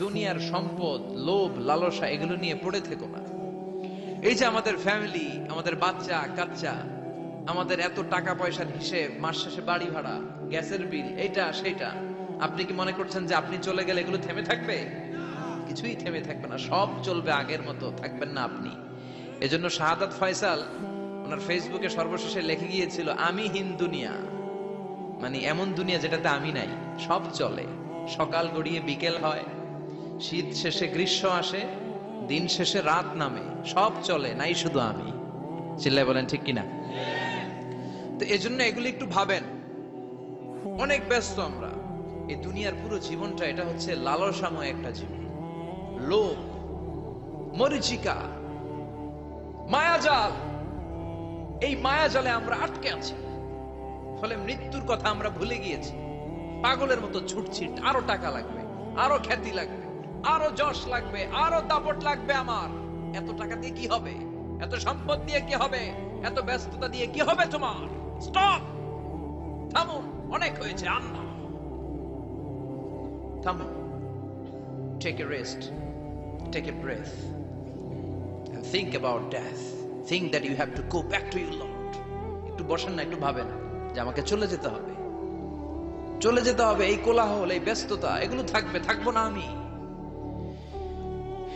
দুনিয়ার সম্পদ, লোভ, লালসা, এগুলো নিয়ে পড়ে থেকো না। এই যে আমাদের ফ্যামিলি আমাদের বাচ্চা, কাচ্চা, আমাদের এত টাকা পয়সার হিসেব, মাস শেষে বাড়ি ভাড়া, গ্যাসের বিল, এইটা সেটা আপনি কি মনে করছেন যে আপনি চলে গেলে এগুলো থেমে থাকবে? কিছুই থেমে থাকবে না, সব চলবে আগের মতো, থাকবেন না আপনি। এজন্য শাহাদাত ফয়সাল ওনার ফেসবুকে সর্বশেষে লিখে গিয়েছিল, আমি হিন দুনিয়া। মানে এমন দুনিয়া যেটাতে আমি নাই, সব চলে, সকাল গড়িয়ে বিকেল হয় শীত শেষে গ্রীষ্ম আসে, দিন শেষে রাত নামে, সব চলে, নাই শুধু আমি। চিল্লাই বলেন, ঠিক কিনা? তো এই জন্য এগুলি একটু ভাবেন। অনেক ব্যস্ত আমরা। এই দুনিয়ার পুরো জীবনটা, এটা হচ্ছে লালসাময় একটা জীবন। লোভ, মরিচিকা, মায়াজাল। এই মায়াজালে আমরা আটকে আছি। ফলে মৃত্যুর কথা আমরা ভুলে গিয়েছি। পাগলের মতো ছুটছি, আরও টাকা লাগবে, আরও খ্যাতি লাগবে। আরও যশ লাগবে, আরও দাপট লাগবে আমার। এত টাকা দিয়ে কি হবে? এত সম্পদ দিয়ে কি হবে? এত ব্যস্ততা দিয়ে কি হবে তোমার? স্টপ থামুন অনেক হয়েছে আন্না থামুন take a rest take a breath and think about death. Think that you have to go back to your lord. একটু বসেন না, একটু ভাবেন যে আমাকে চলে যেতে হবে। চলে যেতে হবে, এই কোলাহল, এই ব্যস্ততা, এগুলো থাকবে, থাকব না আমি।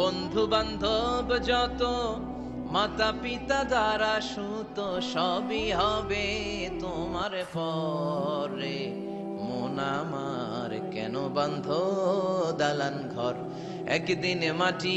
বন্ধু বান্ধব যত মাতা পিতা দ্বারা সুত সবই হবে তোমার পরে। মন আমার কেন বান্ধ, দালান ঘর, একদিন মাটি